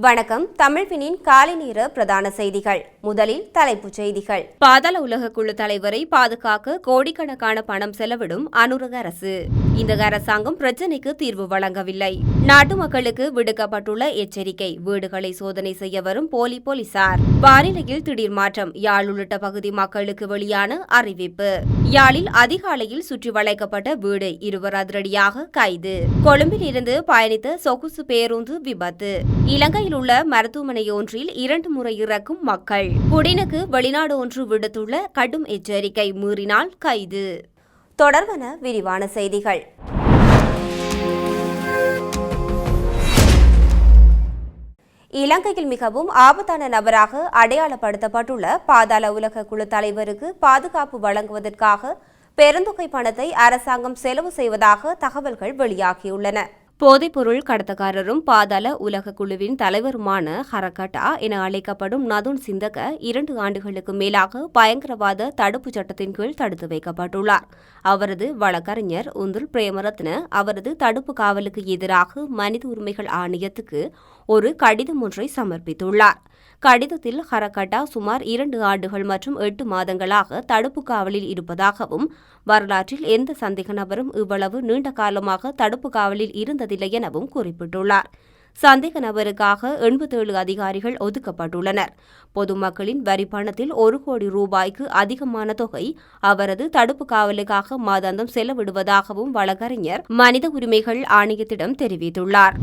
வணக்கம். தமிழ்வினின் காலை நேர பிரதான செய்திகள். முதலில் தலைப்புச் செய்திகள். பாதாள உலக குழு தலைவரை பாதுகாக்க கோடிக்கணக்கான பணம் செலவிடும் அனுரக அரசு. இந்த அரசாங்கம் பிரச்சினைக்கு தீர்வு வழங்கவில்லை. நாட்டு மக்களுக்கு விடுக்கப்பட்டுள்ள எச்சரிக்கை வீடுகளை சோதனை செய்ய வரும் போலி போலீசார். வானிலையில் திடீர் மாற்றம் யாழ் உள்ளிட்ட பகுதி மக்களுக்கு வெளியான அறிவிப்பு. யாழில் அதிகாலையில் சுற்றி வளைக்கப்பட்ட வீடு இருவர் அதிரடியாக கைது. கொழும்பில் இருந்து பயணித்த சொகுசு பேருந்து விபத்து. இலங்கை சென்னையில் உள்ள மருத்துவமனை ஒன்றில் இரண்டு முறை இறக்கும் மக்கள். புடினுக்கு வெளிநாடு ஒன்று விடுத்துள்ள கடும் எச்சரிக்கை மீறினால் கைது. தொடர்வன விரிவான செய்திகள். இலங்கையில் மிகவும் ஆபத்தான நபராக அடையாளப்படுத்தப்பட்டுள்ள பாதாள உலக குழு தலைவருக்கு பாதுகாப்பு வழங்குவதற்காக பெருந்தொகை பணத்தை அரசாங்கம் செலவு செய்வதாக தகவல்கள் வெளியாகியுள்ளன. போதைப்பொருள் கடத்தக்காரரும் பாதாள உலக குழுவின் தலைவருமான ஹரகட்டா என அழைக்கப்படும் நதுன் சிந்தக இரண்டு ஆண்டுகளுக்கு மேலாக பயங்கரவாத தடுப்புச் சட்டத்தின் கீழ் தடுத்து வைக்கப்பட்டுள்ளார். அவரது வழக்கறிஞர் உந்துல் பிரேமரத்ன அவரது தடுப்பு காவலுக்கு எதிராக மனித உரிமைகள் ஆணையத்துக்கு ஒரு கடிதம் ஒன்றை சமர்ப்பித்துள்ளார். கடிதத்தில் ஹரகட்டா சுமார் இரண்டு ஆண்டுகள் மற்றும் எட்டு மாதங்களாக தடுப்பு காவலில் இருப்பதாகவும் வரலாற்றில் எந்த சந்தேக நபரும் இவ்வளவு நீண்ட காலமாக தடுப்பு காவலில் இருந்ததில்லை எனவும் குறிப்பிட்டுள்ளார். சந்தேக நபருக்காக எண்பத்தேழு அதிகாரிகள் ஒதுக்கப்பட்டுள்ளனர். பொதுமக்களின் வரி பணத்தில் ஒரு கோடி ரூபாய்க்கு அதிகமான தொகை அவரது தடுப்பு காவலுக்காக மாதாந்தம் செலவிடுவதாகவும் வழக்கறிஞர் மனித உரிமைகள் ஆணையத்திடம் தெரிவித்துள்ளார்.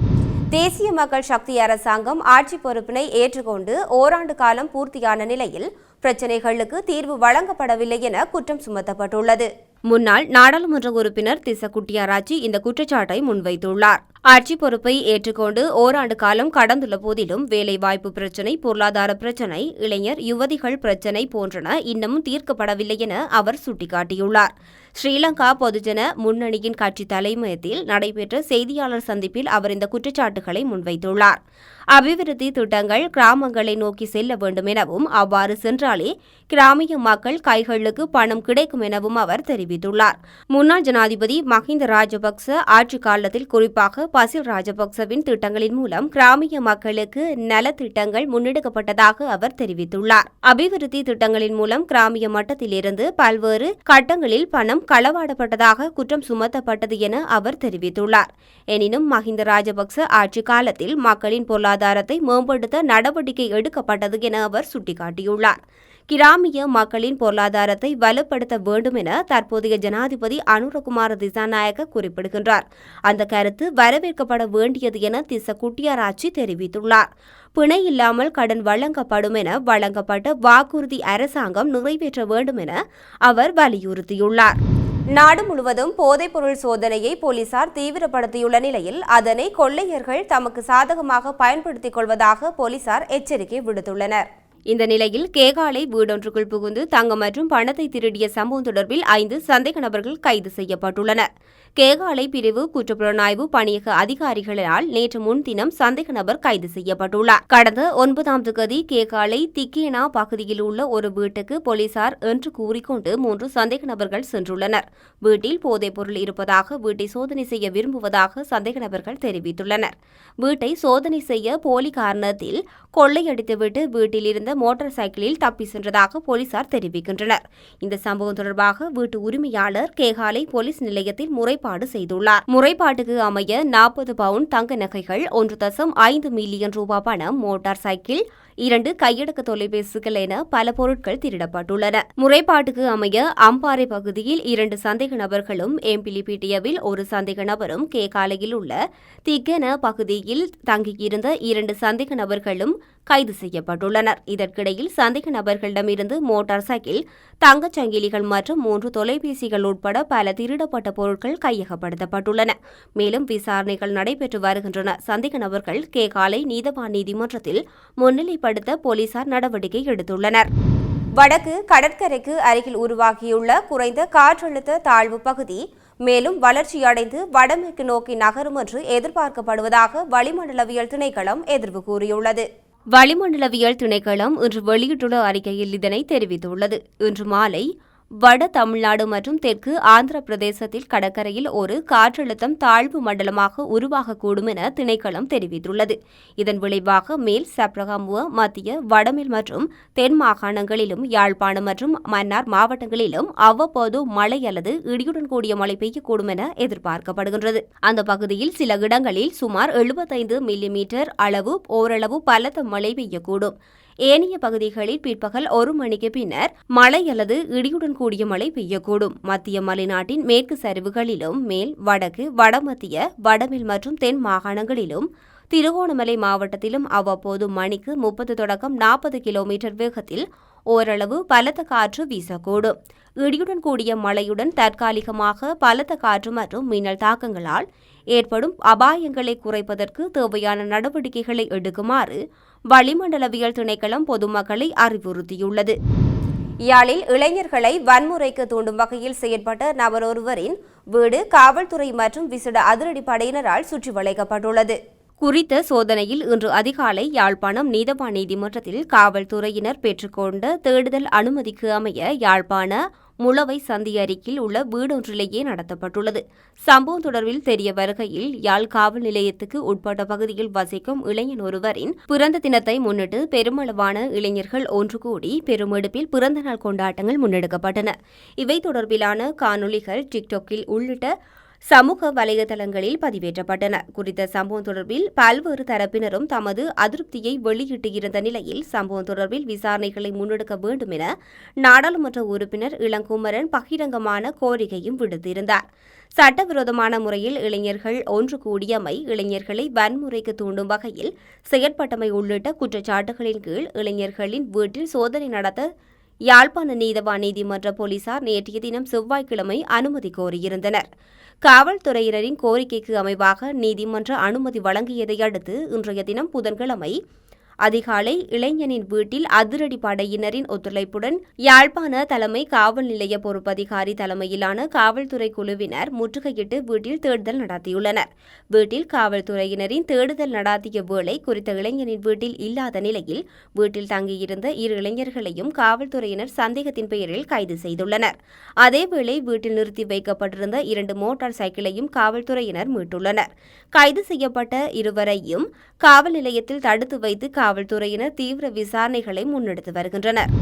தேசிய மக்கள் சக்தி அரசாங்கம் ஆட்சி பொறுப்பினை ஏற்றுக்கொண்டு ஓராண்டு காலம் பூர்த்தியான நிலையில் பிரச்சினைகளுக்கு தீர்வு வழங்கப்படவில்லை என குற்றம் சுமத்தப்பட்டுள்ளது. முன்னாள் நாடாளுமன்ற உறுப்பினர் திச குட்டியாராச்சி இந்த குற்றச்சாட்டை முன்வைத்துள்ளார். ஆட்சி பொறுப்பை ஏற்றுக்கொண்டு ஓராண்டு காலம் கடந்துள்ள போதிலும் வேலைவாய்ப்பு பிரச்சினை பொருளாதார பிரச்சினை இளைஞர் யுவதிகள் பிரச்சினை போன்றன இன்னமும் தீர்க்கப்படவில்லை என அவர் சுட்டிக்காட்டியுள்ளார். ஸ்ரீலங்கா பொதுஜன முன்னணியின் கட்சி தலைமையத்தில் நடைபெற்ற செய்தியாளர் சந்திப்பில் அவர் இந்த குற்றச்சாட்டுகளை முன்வைத்துள்ளார். அபிவிருத்தி திட்டங்கள் கிராமங்களை நோக்கி செல்ல வேண்டும் எனவும் அவ்வாறு சென்றாலே கிராமிய மக்கள் கைகளுக்கு பணம் கிடைக்கும் எனவும் அவர் தெரிவித்துள்ளார். முன்னாள் ஜனாதிபதி மஹிந்த ராஜபக்ச ஆட்சி காலத்தில் குறிப்பாக பசில் ராஜபக்சவின் திட்டங்களின் மூலம் கிராமிய மக்களுக்கு நலத்திட்டங்கள் முன்னெடுக்கப்பட்டதாக அவர் தெரிவித்துள்ளார். அபிவிருத்தி திட்டங்களின் மூலம் கிராமிய மட்டத்திலிருந்து பல்வேறு கட்டங்களில் பணம் களவாடப்பட்டதாக குற்றம் சுமத்தப்பட்டது என அவர் தெரிவித்துள்ளார். எனினும் மஹிந்த ராஜபக்ச ஆட்சி காலத்தில் மக்களின் பொருளாதாரத்தை மேம்படுத்த நடவடிக்கை எடுக்கப்பட்டது என அவர் சுட்டிக்காட்டியுள்ளார். கிராமிய மக்களின் பொருளாதாரத்தை வலுப்படுத்த வேண்டும் என தற்போதைய ஜனாதிபதி அனுரகுமார திசாநாயக்க குறிப்பிடுகின்றார். அந்த கருத்து வரவேற்கப்பட வேண்டியது என திச குட்டியாராச்சி தெரிவித்துள்ளார். பிணை இல்லாமல் கடன் வழங்கப்படும் என வழங்கப்பட்ட வாக்குறுதி அரசாங்கம் நிறைவேற்ற வேண்டும் என அவர் வலியுறுத்தியுள்ளார். நாடு முழுவதும் போதைப்பொருள் சோதனையை போலீசார் தீவிரப்படுத்தியுள்ள நிலையில் அதனை கொள்ளையர்கள் தமக்கு சாதகமாக பயன்படுத்திக் கொள்வதாக போலீசார் எச்சரிக்கை விடுத்துள்ளனர். இந்த நிலையில் கேகாலை வீடொன்றுக்குள் புகுந்து தங்கம் மற்றும் பணத்தை திருடிய சம்பவம் தொடர்பில் ஐந்து சந்தேக நபர்கள் கைது செய்யப்பட்டுள்ளனர். கேகாலை பிரிவு குற்றப்புலனாய்வு பணியக அதிகாரிகளால் நேற்று முன்தினம் சந்தேக நபர் கைது செய்யப்பட்டுள்ளார். கடந்த ஒன்பதாம் தேதி கேகாலை திக்கேனா பகுதியில் உள்ள ஒரு வீட்டுக்கு போலீசார் என்று கூறிக்கொண்டு மூன்று சந்தேக நபர்கள் சென்றுள்ளனர். வீட்டில் போதைப்பொருள் இருப்பதாக வீட்டை சோதனை செய்ய விரும்புவதாக சந்தேக நபர்கள் தெரிவித்துள்ளனர். வீட்டை சோதனை செய்ய போலி காரணத்தில் கொள்ளையடித்துவிட்டு வீட்டில் இருந்த மோட்டார் சைக்கிளில் தப்பி சென்றதாக போலீசார் தெரிவிக்கின்றனர். இந்த சம்பவம் தொடர்பாக வீட்டு உரிமையாளர் கேகாலை போலீஸ் நிலையத்தில் முறைப்பாடு செய்துள்ளார். முறைப்பாட்டுக்கு அமைய நாற்பது பவுண்ட் தங்க நகைகள் ஒன்று தசம் ஐந்து மில்லியன் ரூபாய் பணம் மோட்டார் சைக்கிள் இரண்டு கையடக்க தொலைபேசிகள் என பல பொருட்கள் திருடப்பட்டுள்ளன. முறைப்பாட்டுக்கு அமைய அம்பாறை பகுதியில் இரண்டு சந்தேக நபர்களும் எம்பிலிபிடியவில் ஒரு சந்தேக நபரும் கேகாலையில் உள்ள திகன பகுதியில் தங்கியிருந்த இரண்டு சந்தேக நபர்களும் கைது செய்யப்பட்டுள்ளனர். இதன் இதற்கிடையில் சந்தேக நபர்களிடமிருந்து மோட்டார் சைக்கிள் தங்கச் சங்கிலிகள் மற்றும் மூன்று தொலைபேசிகள் உட்பட பல திருடப்பட்ட பொருட்கள் கையகப்படுத்தப்பட்டுள்ளன. மேலும் விசாரணைகள் நடைபெற்று வருகின்றன. சந்தேக நபர்கள் கேகாலை நீதவான் நீதிமன்றத்தில் முன்னிலைப்படுத்த போலீசார் நடவடிக்கை எடுத்துள்ளனர். வடக்கு கடற்கரைக்கு அருகில் உருவாகியுள்ள குறைந்த காற்றழுத்த தாழ்வு பகுதி மேலும் வளர்ச்சியடைந்து வடமேற்கு நோக்கி நகரும் என்று எதிர்பார்க்கப்படுவதாக வளிமண்டலவியல் திணைக்களம் எதிர்வு கூறியுள்ளது. வளிமண்டலவியல் திணைக்களம் இன்று வெளியிட்டுள்ள அறிக்கையில் இதனை தெரிவித்துள்ளது. இன்று மாலை வட தமிழ்நாடு மற்றும் தெற்கு ஆந்திர பிரதேசத்தில் கடற்கரையில் ஒரு காற்றழுத்தம் தாழ்வு மண்டலமாக உருவாகக்கூடும் என திணைக்களம் தெரிவித்துள்ளது. இதன் விளைவாக மேல் சப்ரகமுவ மத்திய வடமேல் மற்றும் தென் மாகாணங்களிலும் யாழ்ப்பாணம் மற்றும் மன்னார் மாவட்டங்களிலும் அவ்வப்போது மழை அல்லது இடியுடன் கூடிய மழை பெய்யக்கூடும் என எதிர்பார்க்கப்படுகின்றது. அந்த பகுதியில் சில இடங்களில் சுமார் எழுபத்தைந்து மில்லிமீட்டர் அளவு ஓரளவு பலத்த மழை பெய்யக்கூடும். ஏனைய பகுதிகளில் பிற்பகல் ஒரு மணிக்கு பின்னர் மழை அல்லது இடியுடன் கூடிய மழை பெய்யக்கூடும். மத்திய மலைநாட்டின் மேற்கு சரிவுகளிலும் மேல் வடக்கு வடமத்திய வடமேல் மற்றும் தென் மாகாணங்களிலும் திருகோணமலை மாவட்டத்திலும் அவ்வப்போது மணிக்கு முப்பது தொடக்கம் நாற்பது கிலோமீட்டர் வேகத்தில் ஓரளவு பலத்த காற்று வீசக்கூடும். இடியுடன் கூடிய மழையுடன் தற்காலிகமாக பலத்த காற்று மற்றும் மின்னல் தாக்கங்களால் ஏற்படும் அபாயங்களை குறைப்பதற்கு தேவையான நடவடிக்கைகளை எடுக்குமாறு வளிமண்டலவியல் திணைக்களம் பொதுமக்களை அறிவுறுத்தியுள்ளது. யாழில் இளைஞர்களை வன்முறைக்கு தூண்டும் வகையில் செயற்பட்ட நபரொருவரின் வீடு காவல்துறை மற்றும் விசேட அதிரடிப்படையினரால் சுற்றி வளைக்கப்பட்டுள்ளது குறித்த சோதனையில் இன்று அதிகாலை யாழ்ப்பாணம் நீதவான் நீதிமன்றத்தில் காவல்துறையினர் பெற்றுக்கொண்ட தேடுதல் அனுமதிக்கு அமைய யாழ்ப்பாண முளவை சந்தி அருகில் உள்ள வீடொன்றிலேயே நடத்தப்பட்டுள்ளது. சம்பவம் தொடர்பில் தெரிய வருகையில் யாழ் காவல் நிலையத்துக்கு உட்பட்ட பகுதியில் வசிக்கும் இளைஞன் ஒருவரின் பிறந்த தினத்தை முன்னிட்டு பெருமளவான இளைஞர்கள் ஒன்று கூடி பெருமெடுப்பில் பிறந்தநாள் கொண்டாட்டங்கள் முன்னெடுக்கப்பட்டன. இவை தொடர்பிலான காணொளிகள் டிக்டாக்கில் உள்ளிட்ட சமூக வலைதளங்களில் பதிவேற்றப்பட்டன. குறித்த சம்பவம் தொடர்பில் பல்வேறு தரப்பினரும் தமது அதிருப்தியை வெளியிட்டிருந்த நிலையில் சம்பவம் தொடர்பில் விசாரணைகளை முன்னெடுக்க வேண்டும் என நாடாளுமன்ற உறுப்பினர் இளங்குமரன் பகிரங்கமான கோரிக்கையும் விடுத்திருந்தார். சட்டவிரோதமான முறையில் இளைஞர்கள் ஒன்று கூடியமை இளைஞர்களை வன்முறைக்கு தூண்டும் வகையில் செயற்பட்டமை உள்ளிட்ட குற்றச்சாட்டுகளின் கீழ் இளைஞர்களின் வீட்டில் சோதனை நடத்த யாழ்ப்பாண நீதவான் நீதிமன்ற போலீசார் நேற்றைய தினம் செவ்வாய்க்கிழமை அனுமதி கோரியிருந்தனர். காவல்துறையினரின் கோரிக்கைக்கு அமைவாக நீதிமன்ற அனுமதி வழங்கியதை அடுத்து இன்றைய தினம் புதன்கிழமை அதிகாலை இளைஞனின் வீட்டில் அதிரடி படையினரின் ஒத்துழைப்புடன் யாழ்ப்பாண தலைமை காவல் நிலைய பொறுப்பதிகாரி தலைமையிலான காவல்துறை குழுவினர் முற்றுகையிட்டு வீட்டில் தேடுதல் நடத்தியுள்ளனர். வீட்டில் காவல்துறையினரின் தேடுதல் நடாத்திய வேளை குறித்த இளைஞனின் வீட்டில் இல்லாத நிலையில் வீட்டில் தங்கியிருந்த இரு இளைஞர்களையும் காவல்துறையினர் சந்தேகத்தின் பெயரில் கைது செய்துள்ளனர். அதேவேளை வீட்டில் நிறுத்தி வைக்கப்பட்டிருந்த இரண்டு மோட்டார் சைக்கிளையும் காவல்துறையினர் மீட்டுள்ளனர். கைது செய்யப்பட்ட இருவரையும் காவல் நிலையத்தில் தடுத்து வைத்து காவல்துறையினர் தீவிர விசாரணைகளை முன்னெடுத்து வருகின்றனர்.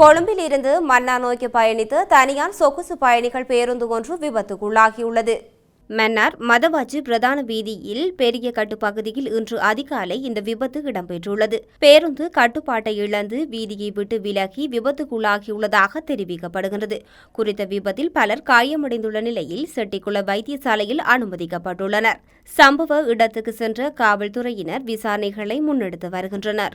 கொழும்பில் இருந்து மன்னா நோக்கி பயணித்து தனியார் சொகுசு பயணிகள் பேருந்து ஒன்று விபத்துக்குள்ளாகியுள்ளது. மன்னார் மதவாஜி பிரதான வீதியில் பெரிய கட்டுப்பகுதியில் இன்று அதிகாலை இந்த விபத்து இடம்பெற்றுள்ளது. பேருந்து கட்டுப்பாட்டை இழந்து வீதியை விட்டு விலகி விபத்துக்குள்ளாகியுள்ளதாக தெரிவிக்கப்படுகின்றது. குறித்த விபத்தில் பலர் காயமடைந்துள்ள நிலையில் செட்டிக்குள வைத்தியசாலையில் அனுமதிக்கப்பட்டுள்ளனர். சம்பவ இடத்துக்கு சென்ற காவல்துறையினர் விசாரணைகளை முன்னெடுத்து வருகின்றனர்.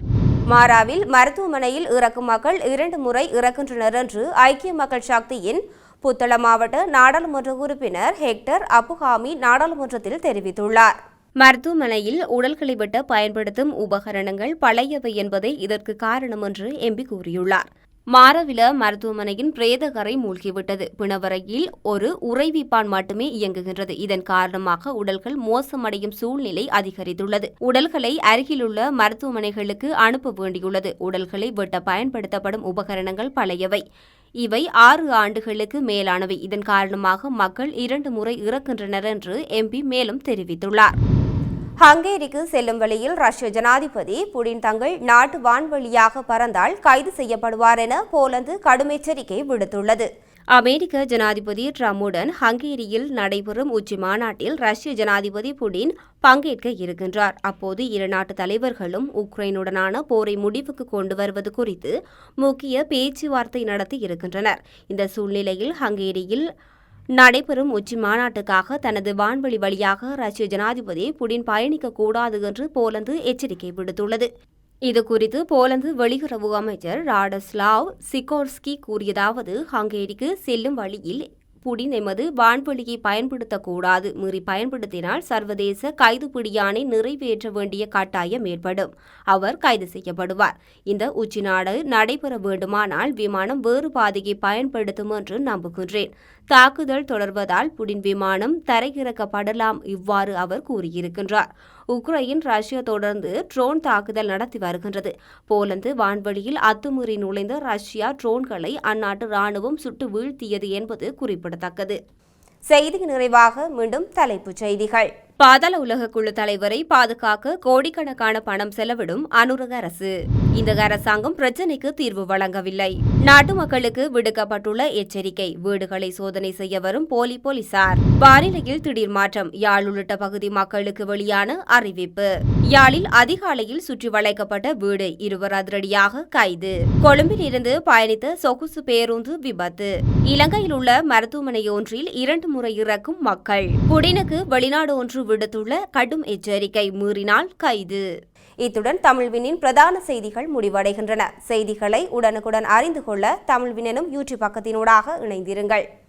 மாராவில் மருத்துவமனையில் இறக்கும் மக்கள் இரண்டு முறை இறக்கின்றனர் என்று ஐக்கிய மக்கள் சக்தியின் புத்தள மாவட்ட நாடாளுமன்ற உறுப்பினர் ஹெக்டர் அபுகாமி நாடாளுமன்றத்தில் தெரிவித்துள்ளார். மருத்துவமனையில் உடல்களை வெட்ட பயன்படுத்தும் உபகரணங்கள் பழையவை என்பதே இதற்கு காரணம் என்று எம்பி கூறியுள்ளார். மாரவில மருத்துவமனையின் பிரேதகரை மூழ்கிவிட்டது. பிணவரையில் ஒரு உறைவிப்பான் மட்டுமே இயங்குகின்றது. இதன் காரணமாக உடல்கள் மோசமடையும் சூழ்நிலை அதிகரித்துள்ளது. உடல்களை அருகிலுள்ள மருத்துவமனைகளுக்கு அனுப்ப வேண்டியுள்ளது. உடல்களை வெட்ட பயன்படுத்தப்படும் உபகரணங்கள் பழையவை. இவை ஆறு ஆண்டுகளுக்கு மேலானவை. இதன் காரணமாக மக்கள் இரண்டு முறை இறக்கின்றனர் என்று எம்பி மேலும் தெரிவித்துள்ளார். ஹங்கேரிக்கு செல்லும் வழியில் ரஷ்ய ஜனாதிபதி புடின் தங்கள் நாட்டு வான்வழியாக பறந்தால் கைது செய்யப்படுவார் என போலந்து கடும் எச்சரிக்கை விடுத்துள்ளது. அமெரிக்க ஜனாதிபதி ட்ரம்புடன் ஹங்கேரியில் நடைபெறும் உச்சி மாநாட்டில் ரஷ்ய ஜனாதிபதி புடின் பங்கேற்க இருக்கின்றார். அப்போது இரு நாட்டு தலைவர்களும் உக்ரைனுடனான போரை முடிவுக்கு கொண்டு வருவது குறித்து முக்கிய பேச்சுவார்த்தை நடத்தி இருக்கின்றனர். இந்த சூழ்நிலையில் ஹங்கேரியில் நடைபெறும் உச்சி மாநாட்டுக்காக தனது வான்வழி வழியாக ரஷ்ய ஜனாதிபதி புடின் பயணிக்கக்கூடாது என்று போலந்து எச்சரிக்கை விடுத்துள்ளது. இது குறித்து போலந்து வெளியுறவு அமைச்சர் ராடஸ்லாவ் சிகோர்ஸ்கி கூறியதாவது ஹங்கேரிக்கு செல்லும் வழியில் புடின் எமது வான்வெளியை பயன்படுத்தக்கூடாது. மீறி பயன்படுத்தினால் சர்வதேச கைதுபிடியானை நிறைவேற்ற வேண்டிய கட்டாயம் ஏற்படும். அவர் கைது செய்யப்படுவார். இந்த உச்சிநாடு நடைபெற வேண்டுமானால் விமானம் வேறு பாதையை பயன்படுத்தும் என்று நம்புகின்றேன். தாக்குதல் தொடர்வதால் புடின் விமானம் தரையிறக்கப்படலாம் இவ்வாறு அவர் கூறியிருக்கின்றார். உக்ரைன் ரஷ்யா தொடர்ந்து ட்ரோன் தாக்குதல் நடத்தி வருகின்றது. போலந்து வான்வெளியில் அத்துமீறி நுழைந்த ரஷ்யா ட்ரோன்களை அந்நாட்டு ராணுவம் சுட்டு வீழ்த்தியது என்பது குறிப்பிடத்தக்கது. செய்தி நிறைவாக மீண்டும் தலைப்புச் செய்திகள். பாதாள உலக குழு தலைவரை பாதுகாக்க கோடிக்கணக்கான பணம் செலவிடும் அனுரக அரசு. இந்த அரசாங்கம் பிரச்சினைக்கு தீர்வு வழங்கவில்லை. நாட்டு மக்களுக்கு விடுக்கப்பட்டுள்ள எச்சரிக்கை வீடுகளை சோதனை செய்ய வரும் போலி போலீசார். வானிலையில் திடீர் மாற்றம் யாழ் உள்ளிட்ட பகுதி மக்களுக்கு வெளியான அறிவிப்பு. யாழில் அதிகாலையில் சுற்றி வளைக்கப்பட்ட வீடு இருவர் அதிரடியாக கைது. கொழும்பில் இருந்து பயணித்த சொகுசு பேருந்து விபத்து. இலங்கையில் உள்ள மருத்துவமனை ஒன்றில் இரண்டு முறை இறக்கும் மக்கள். புடினுக்கு வெளிநாடு ஒன்று விடுத்துள்ள கடும் எச்சரிக்கை மீறினால் கைது. இத்துடன் தமிழ்வினின் பிரதான செய்திகள் முடிவடைகின்றன. செய்திகளை உடனுக்குடன் அறிந்து கொள்ள தமிழ்வினனும் யூடியூப் பக்கத்தினூடாக இணைந்திருங்கள்.